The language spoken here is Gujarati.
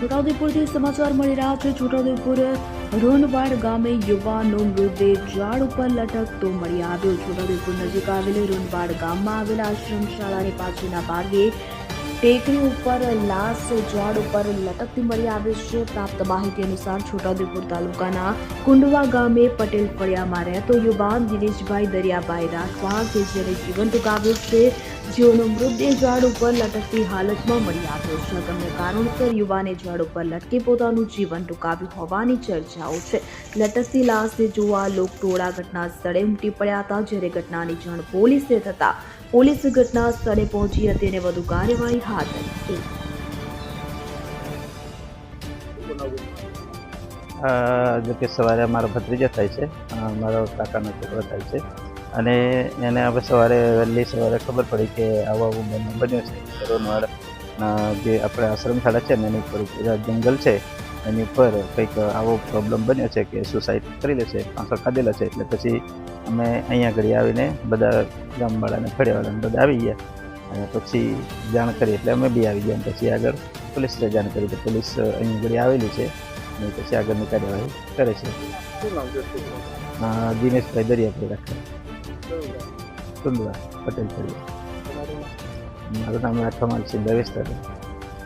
છોટાઉદેપુરથી સમાચાર મળી રહ્યા છે. છોટાઉદેપુર રોનવાડ ગામે યુવાનો મૃતદેહ ઝાડ ઉપર લટકતો મળી આવ્યો. છોટાઉદેપુર નજીક આવેલી રોનવાડ ગામમાં આવેલા આશ્રમ શાળાની પાછળના ભાગે ટેકરી ઉપર લાશ ઝાડ ઉપર લટકતી મળી આવે છે. પ્રાપ્ત માહિતી અનુસાર છોટાઉદેપુર તાલુકાના કુંડવા ગામે પટેલ ફળિયામાં રહેતો યુવાન દિનેશભાઈ દરિયાભાઈ રાઠવા કે જેને જીવન ટૂંકાવ્યું છે જેઓનો મૃતદેહ ઝાડ ઉપર લટકતી હાલતમાં મળી આવ્યો છે. અગમ્ય કારણોસર યુવાને ઝાડ ઉપર લટકી પોતાનું જીવન ટૂંકાવ્યું હોવાની ચર્ચાઓ છે. લટકતી લાશને જોવા લોકટોળા ઘટના સ્થળે ઉમટી પડ્યા હતા, જ્યારે ઘટનાની જાણ પોલીસને થતા પોલીસ ઘટના સ્થળે પહોંચી હતી અને વધુ કાર્યવાહી હાથ ધરી હતી. જો સવારે મારો ભત્રીજો થાય છે. મારો કાકાનો છોકરો થાય છે. અને એને હવે સવારે વહેલી સવારે ખબર પડી કે આવો આવો બનાવ બન્યો છે. કરોનવાડ જે આપણે આશ્રમશાળા છે ને એની ઉપર જંગલ છે. એની ઉપર કંઈક આવો પ્રોબ્લેમ બન્યો છે કે સુસાઇડ કરી લે છે પાંચસો ખાધેલા છે. એટલે પછી અમે અહીંયા ઘડી આવીને બધા ગામવાળાને ફળિયાવાળાને બધા આવી ગયા. અને પછી જાણ કરી એટલે અમે બી આવી ગયા. અને પછી આગળ પોલીસને જાણ કરી તો પોલીસ અહીંયા ઘડી આવેલી છે. અને પછી આગળની કાર્યવાહી કરે છે. દિનેશભાઈ દરિયાભાઈ રાખે पटेल माझं नाव आहे अथमाल सिद्धावेश